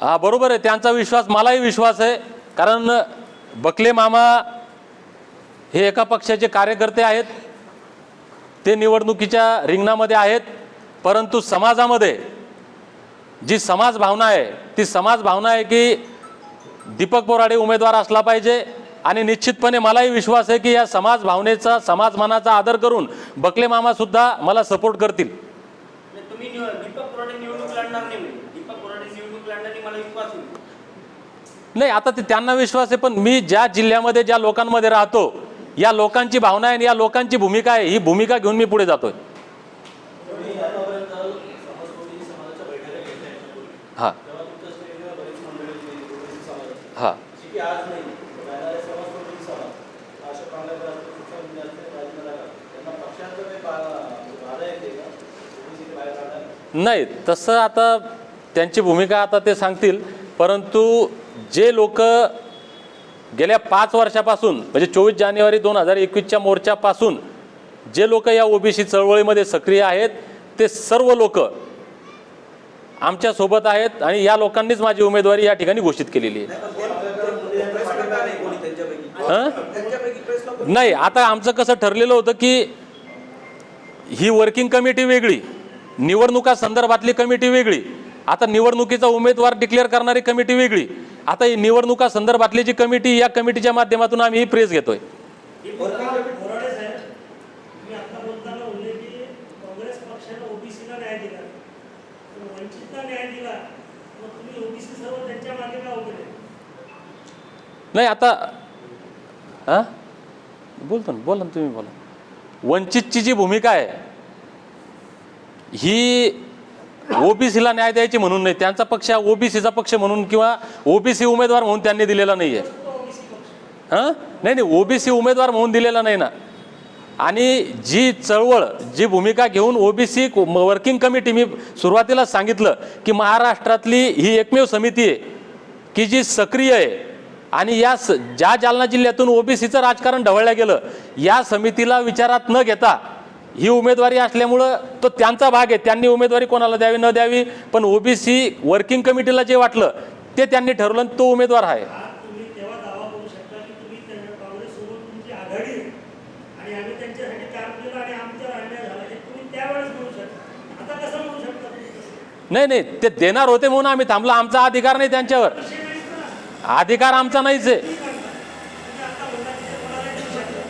हा बरोबर आहे. त्यांचा विश्वास मलाही विश्वास आहे. कारण बकले मामा हे एका पक्षाचे कार्यकर्ते आहेत. ते निवडणुकीच्या रिंगणामध्ये आहेत. परंतु समाजामध्ये जी समाज भावना आहे ती समाज भावना आहे की दीपक बोराडे उमेदवार असला पाहिजे. आणि निश्चितपणे मलाही विश्वास आहे की या समाज भावनेचा समाज मनाचा आदर करून बकले मामासुद्धा मला सपोर्ट करतील नाही, तुम्ही निव- दीपक कोराडे निवडणूक लढणार नाही म्हणे. दीपक कोराडे निवडणूक लढणार नाही मला विश्वास आहे नाही आता ते त्यांना विश्वास आहे पण मी ज्या जिल्ह्यामध्ये ज्या लोकांमध्ये राहतो या लोकांची भावना आहे आणि या लोकांची भूमिका आहे ही भूमिका घेऊन मी पुढे जातोय. हां. हां. नाही तसं आता त्यांची भूमिका आता ते सांगतील परंतु जे लोक गेल्या पाच वर्षापासून म्हणजे चोवीस जानेवारी दोन हजार एकवीसच्या मोर्चापासून जे लोक या ओबीसी चळवळीमध्ये सक्रिय आहेत ते सर्व लोक आमच्यासोबत आहेत आणि या लोकांनीच माझी उमेदवारी या ठिकाणी घोषित केलेली आहे. नाही आता आमचं कसं ठरलेलं होतं की ही वर्किंग कमिटी वेगळी निवडणुका संदर्भातली कमिटी वेगळी आता निवडणुकीचा उमेदवार डिक्लेअर करणारी कमिटी वेगळी आता ही निवडणुका संदर्भातली जी कमिटी या कमिटीच्या माध्यमातून आम्ही ही प्रेस घेतोय. नाही आता हा? बोलतो ना बोला ना तुम्ही बोला. वंचितची जी भूमिका आहे ही ओबीसीला न्याय द्यायची म्हणून नाही त्यांचा पक्ष हा ओबीसीचा पक्ष म्हणून किंवा ओबीसी उमेदवार म्हणून त्यांनी दिलेला नाही आहे हां? नाही नाही ओबीसी उमेदवार म्हणून दिलेला नाही ना. आणि जी चळवळ जी भूमिका घेऊन ओबीसी वर्किंग कमिटी मी सुरुवातीला सांगितलं की महाराष्ट्रातली ही एकमेव समिती आहे की जी सक्रिय आहे. आणि या स ज्या जालना जिल्ह्यातून ओबीसीचं राजकारण ढवळलं गेलं या समितीला विचारात न घेता ही उमेदवारी असल्यामुळं तो त्यांचा भाग आहे. त्यांनी उमेदवारी कोणाला द्यावी न द्यावी पण ओबीसी वर्किंग कमिटीला जे वाटलं ते त्यांनी ठरवलं तो उमेदवार आहे? नाही नाही ते देणार होते म्हणून आम्ही थांबलो. आमचा अधिकार नाही त्यांच्यावर. अधिकार आमचा नाहीच आहे तुम्ही आता बोलला की ते कोणाला देऊ शकता.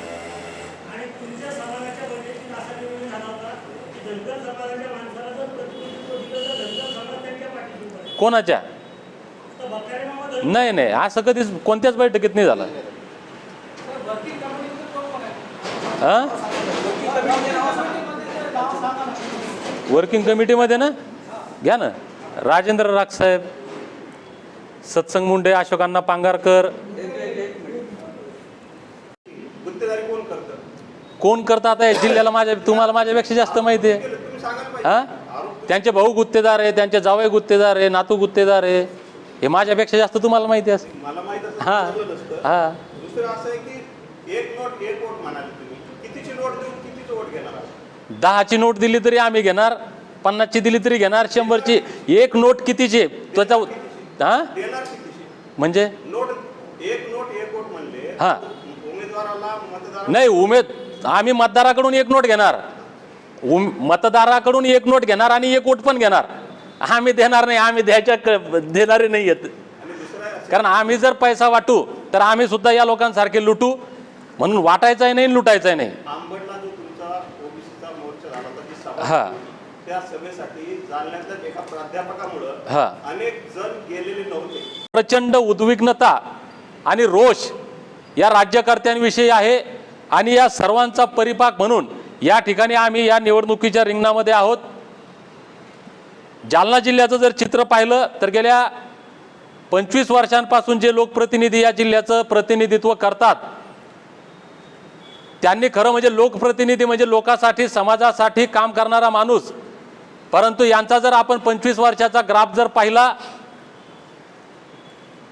आणि तुमच्या समाजाच्या बैठकीत असा निर्णय झाला होता की धनगर समाजाच्या माणसाला जर प्रतिनिधित्व दिलं तर धनगर समाज त्यांच्या पाठीशी उभा आहे. कोणाच्या? नाही नाही असं कधीच कोणत्याच बैठकीत नाही झालं. हा वर्किंग कमिटीमध्ये ना? घ्या ना. राजेंद्र राख साहेब सत्संग मुंडे अशोकांना पांगारकर. कोण करतं? आता? या जिल्ह्याला माझ्या तुम्हाला माझ्यापेक्षा जास्त माहिती आहे. हा त्यांचे भाऊ गुत्तेदार आहे त्यांचे जावई गुत्तेदार आहे नातू गुत्तेदार आहे. हे माझ्यापेक्षा जास्त तुम्हाला माहिती असेल. मला माहीत असं हा समजलं नसतं हा. दुसरं असं आहे की एक नोट एक वोट म्हणाले तुम्ही. कितीची नोट देऊन कितीचं वोट घेणार आहात? दहाची नोट दिली तरी आम्ही घेणार पन्नासची दिली तरी घेणार शंभरची. एक नोट कितीची? आहे? त्याचा हा? देणार कितीची? म्हणजे? नोट एक नोट एक वोट म्हणले. हा. उमेदवाराला मतदार नाही उमेद आम्ही मतदाराकडून एक नोट घेणार. उम मतदाराकडून एक नोट घेणार आणि एक वोट पण घेणार. आम्ही देणार नाही आम्ही द्यायच्या देणारे नाही आहेत. आहे कारण आम्ही जर पैसा वाटू तर आम्ही सुद्धा या लोकांसारखे लुटू. म्हणून वाटायचाही नाही लुटायचाही नाही. हा. त्या सभेसाठी जालन्यातल्या एका प्राध्यापकामुळं हा. अनेक जण गेलेले नव्हते. प्रचंड उद्विग्नता आणि रोष या राज्यकर्त्यांविषयी आहे. आणि या सर्वांचा परिपाक म्हणून या ठिकाणी आम्ही या निवडणुकीच्या रिंगणामध्ये आहोत. जालना जिल्ह्याचं जर चित्र पाहिलं तर गेल्या पंचवीस वर्षांपासून जे लोकप्रतिनिधी या जिल्ह्याचं प्रतिनिधित्व करतात त्यांनी खरं म्हणजे लोकप्रतिनिधी म्हणजे लोकांसाठी समाजासाठी काम करणारा माणूस. परंतु यांचा जर आपण पंचवीस वर्षाचा ग्राफ जर पाहिला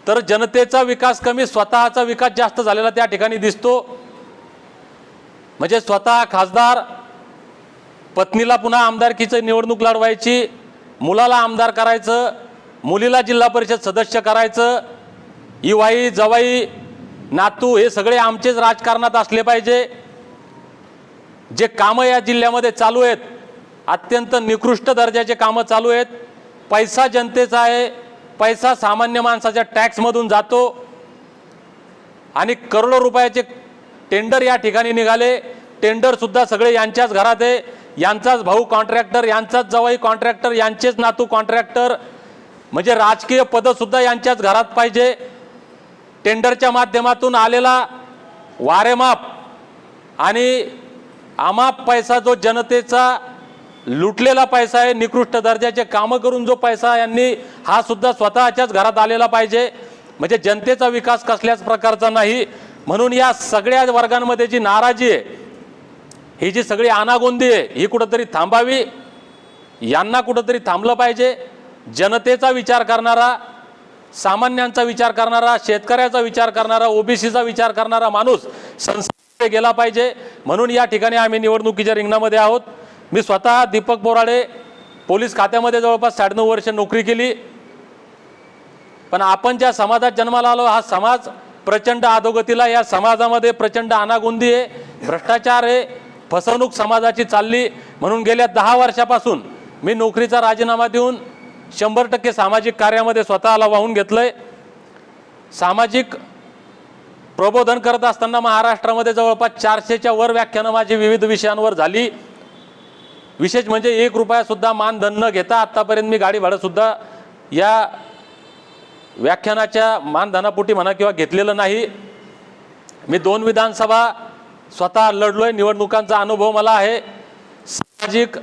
तर जनतेचा विकास कमी स्वतःचा विकास जास्त झालेला त्या ठिकाणी दिसतो. म्हणजे स्वतः खासदार पत्नीला पुन्हा आमदारकीचं निवडणूक लढवायची मुलाला आमदार करायचं मुलीला जिल्हा परिषद सदस्य करायचं इवाई जवाई नातू हे सगळे आमचेच राजकारणात असले पाहिजे. जे कामं या जिल्ह्यामध्ये चालू आहेत अत्यंत निकृष्ट दर्जाचे कामं चालू आहेत. पैसा जनतेचा आहे पैसा सामान्य माणसाच्या टॅक्समधून जातो. आणि करोडो रुपयाचे टेंडर या ठिकाणी निघाले. टेंडरसुद्धा सगळे यांच्याच घरात आहे. यांचाच भाऊ कॉन्ट्रॅक्टर यांचाच जवाई कॉन्ट्रॅक्टर यांचेच नातू कॉन्ट्रॅक्टर. म्हणजे राजकीय पदंसुद्धा यांच्याच घरात पाहिजे. टेंडरच्या माध्यमातून आलेला वारेमाप आणि अमाप पैसा जो जनतेचा लुटलेला पैसा आहे निकृष्ट दर्जाचे कामं करून जो पैसा यांनी हा सुद्धा स्वतःच्याच घरात आलेला पाहिजे. म्हणजे जनतेचा विकास कसल्याच प्रकारचा नाही. म्हणून या सगळ्या वर्गांमध्ये जी नाराजी आहे ही जी सगळी अनागोंदी आहे ही कुठंतरी थांबावी यांना कुठंतरी थांबलं पाहिजे. जनतेचा विचार करणारा सामान्यांचा विचार करणारा शेतकऱ्याचा विचार करणारा ओबीसीचा विचार करणारा माणूस संसदेकडे गेला पाहिजे. म्हणून या ठिकाणी आम्ही निवडणुकीच्या रिंगणामध्ये आहोत. मी स्वतः दीपक बोराडे पोलीस खात्यामध्ये जवळपास साडेनऊ वर्ष नोकरी केली. पण आपण ज्या समाजात जन्माला आलो हा समाज प्रचंड अधोगतीला या समाजामध्ये प्रचंड अनागोंदी आहे. भ्रष्टाचार आहे. फसवणूक समाजाची चालली. म्हणून गेल्या दहा वर्षापासून मी नोकरीचा राजीनामा देऊन शंभर टक्के सामाजिक कार्यामध्ये स्वतःला वाहून घेतलंय. सामाजिक प्रबोधन करत असताना महाराष्ट्रामध्ये जवळपास चारशेच्या वर व्याख्यानं माझी विविध विषयांवर झाली. विशेष म्हणजे एक रुपयासुद्धा मानधन न घेता आत्तापर्यंत मी गाडी भाडंसुद्धा या व्याख्यानाच्या मानधनापोटी म्हणा किंवा घेतलेलं नाही मी दोन विधानसभा स्वतः लढलो आहे निवडणुकांचा अनुभव मला आहे. सामाजिक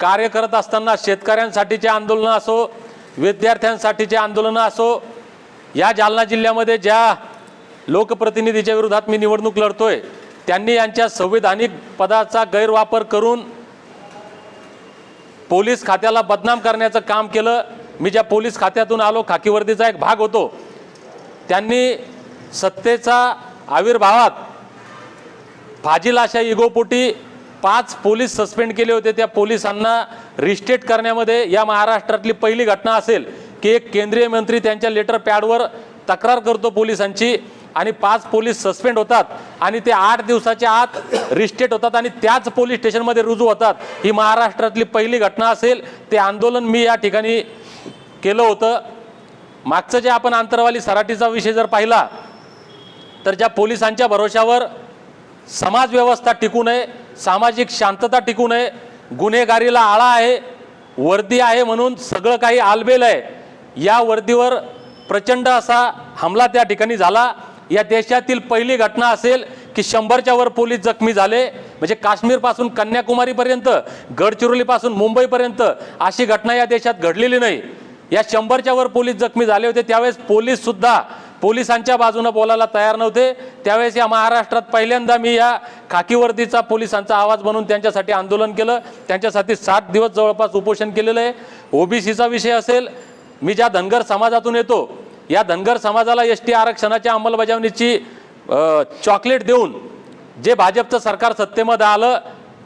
कार्य करत असताना शेतकऱ्यांसाठीचे आंदोलनं असो विद्यार्थ्यांसाठीचे आंदोलनं असो या जालना जिल्ह्यामध्ये ज्या लोकप्रतिनिधीच्या विरोधात मी निवडणूक लढतो आहे त्यांनी यांच्या संविधानिक पदाचा गैरवापर करून पोलीस खात्याला बदनाम करण्याचं काम केलं. मी ज्या पोलीस खात्यातून आलो खाकीवर्दीचा एक भाग होतो त्यांनी सत्तेचा आविर्भावात फाजिलाशा इगोपोटी पाच पोलीस सस्पेंड केले होते. त्या पोलिसांना रिस्टेट करण्यामध्ये या महाराष्ट्रातली पहिली घटना असेल की एक केंद्रीय मंत्री त्यांच्या लेटर पॅडवर तक्रार करतो पोलिसांची आणि पाच पोलीस सस्पेंड होतात आणि ते आठ दिवसाच्या आत रिस्टेट होतात आणि त्याच पोलीस स्टेशनमध्ये रुजू होतात. ही महाराष्ट्रातली पहिली घटना असेल. ते आंदोलन मी या ठिकाणी केलं होतं. मागचं जे आपण आंतरवाली सराटीचा विषय जर पाहिला तर ज्या पोलिसांच्या भरोशावर समाजव्यवस्था टिकू नये सामाजिक शांतता टिकू नये गुन्हेगारीला आळा आहे वर्दी आहे म्हणून सगळं काही आलबेल आहे या वर्दीवर प्रचंड असा हमला त्या ठिकाणी झाला. या देशातील पहिली घटना असेल की शंभरच्या वर पोलीस जखमी झाले म्हणजे काश्मीरपासून कन्याकुमारीपर्यंत गडचिरोलीपासून मुंबईपर्यंत अशी घटना या देशात घडलेली नाही. या शंभरच्या वर पोलीस जखमी झाले होते. त्यावेळेस पोलीससुद्धा पोलिसांच्या बाजूनं बोलायला तयार नव्हते. त्यावेळेस या महाराष्ट्रात पहिल्यांदा मी या खाकीवर्दीचा पोलिसांचा आवाज बनून त्यांच्यासाठी आंदोलन केलं. त्यांच्यासाठी सात दिवस जवळपास उपोषण केलेलं आहे. ओबीसीचा विषय असेल मी ज्या धनगर समाजातून येतो या धनगर समाजाला एस टी आरक्षणाच्या अंमलबजावणीची चॉकलेट देऊन जे भाजपचं सरकार सत्तेमध्ये आलं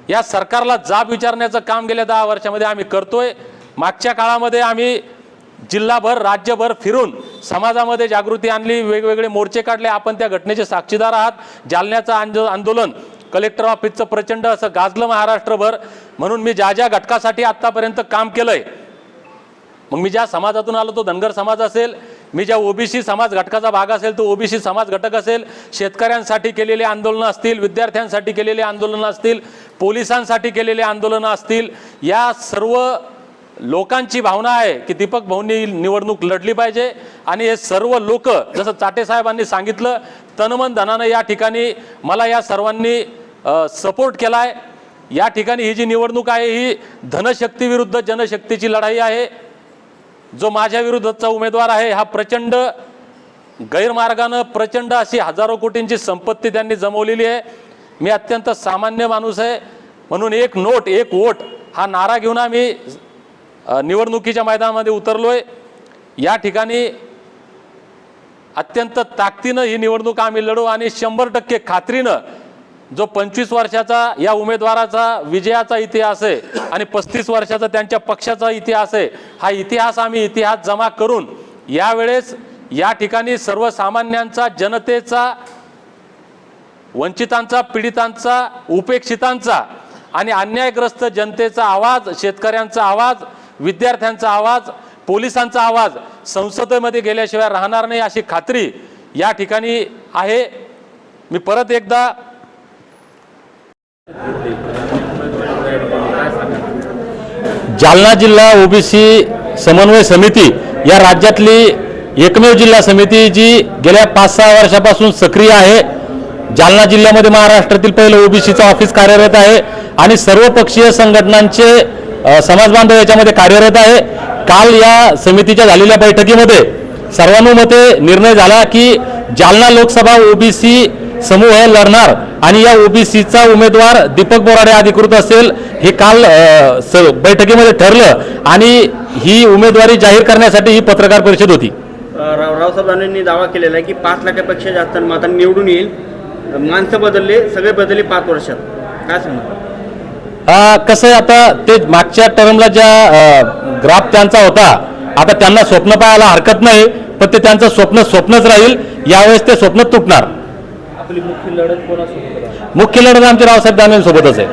या सरकारला जाब विचारण्याचं काम गेल्या दहा वर्षामध्ये आम्ही करतोय. मागच्या काळामध्ये आम्ही जिल्हाभर राज्यभर फिरून समाजामध्ये जागृती आणली वेगवेगळे मोर्चे काढले. आपण त्या घटनेचे साक्षीदार आहात. जालन्याचं आंदो आंदोलन कलेक्टर ऑफिसचं प्रचंड असं गाजलं महाराष्ट्रभर. म्हणून मी ज्या ज्या घटकासाठी आत्तापर्यंत काम केलंय मग मी ज्या समाजातून आलो तो धनगर समाज असेल. मी ज्या ओबीसी समाज घटकाचा भाग असेल तो ओबीसी समाज घटक असेल. शेतकऱ्यांसाठी केलेले आंदोलनं असतील विद्यार्थ्यांसाठी केलेले आंदोलनं असतील पोलिसांसाठी केलेले आंदोलनं असतील. या सर्व लोकांची भावना आहे की दीपक भाऊंनी निवडणूक लढली पाहिजे. आणि हे सर्व लोक जसं चाटे साहेबांनी सांगितलं तनमन धनानं या ठिकाणी मला या सर्वांनी सपोर्ट केला आहे या ठिकाणी ही जी निवडणूक आहे ही धनशक्तीविरुद्ध जनशक्तीची लढाई आहे. जो माझ्या विरुद्धचा उमेदवार आहे हा प्रचंड गैरमार्गानं प्रचंड अशी हजारो कोटींची संपत्ती त्यांनी जमवलेली आहे. मी अत्यंत सामान्य माणूस आहे. म्हणून एक नोट एक वोट हा नारा घेऊन आम्ही निवडणुकीच्या मैदानामध्ये उतरलोय. या ठिकाणी अत्यंत ताकदीनं ही निवडणूक आम्ही लढू आणि शंभर टक्के खात्रीनं जो पंचवीस वर्षाचा या उमेदवाराचा विजयाचा इतिहास आहे आणि पस्तीस वर्षाचा त्यांच्या पक्षाचा इतिहास आहे हा इतिहास आम्ही इतिहास जमा करून यावेळेस या ठिकाणी सर्वसामान्यांचा जनतेचा वंचितांचा पीडितांचा उपेक्षितांचा आणि अन्यायग्रस्त जनतेचा आवाज शेतकऱ्यांचा आवाज विद्यार्थ्यांचा आवाज पोलिसांचा आवाज संसदेमध्ये गेल्याशिवाय राहणार नाही अशी खात्री या ठिकाणी आहे. मी परत एकदा जालना जिल्हा ओबीसी समन्वय समिती या राज्यातली एकमेव जिल्हा समिती जी गेल्या पाच सहा वर्षापासून सक्रिय आहे. जालना जिल्ह्यामध्ये महाराष्ट्रातील पहिलं ओबीसीचं ऑफिस कार्यरत आहे आणि सर्वपक्षीय संघटनांचे समाज बांधव याच्यामध्ये कार्यरत आहे. काल या समितीच्या झालेल्या बैठकीमध्ये सर्वानुमते निर्णय झाला की जालना लोकसभा ओबीसी समूह लढणार आणि या ओबीसीचा उमेदवार दीपक बोराडे अधिकृत असेल हे काल स- बैठकीमध्ये ठरलं आणि ही उमेदवारी जाहीर करण्यासाठी ही पत्रकार परिषद होती. रावसाहेब दानवेंनी दावा केलेला आहे की पाच लाखापेक्षा जास्त मतांनी निवडून येईल. माणसं बदलले सगळे बदलले पाच वर्षात. काय सांगणार? कसं आहे आता ते मागच्या टर्मला ज्या ग्राफ त्यांचा होता आता त्यांना स्वप्न पाहायला हरकत नाही पण ते त्यांचं स्वप्न स्वप्नच राहील यावेळेस ते स्वप्न तुटणार. आपली मुख्य लढत कोणासोबत मुख्य लढत आमच्या रावसाहेब दानवेंसोबतच आहे.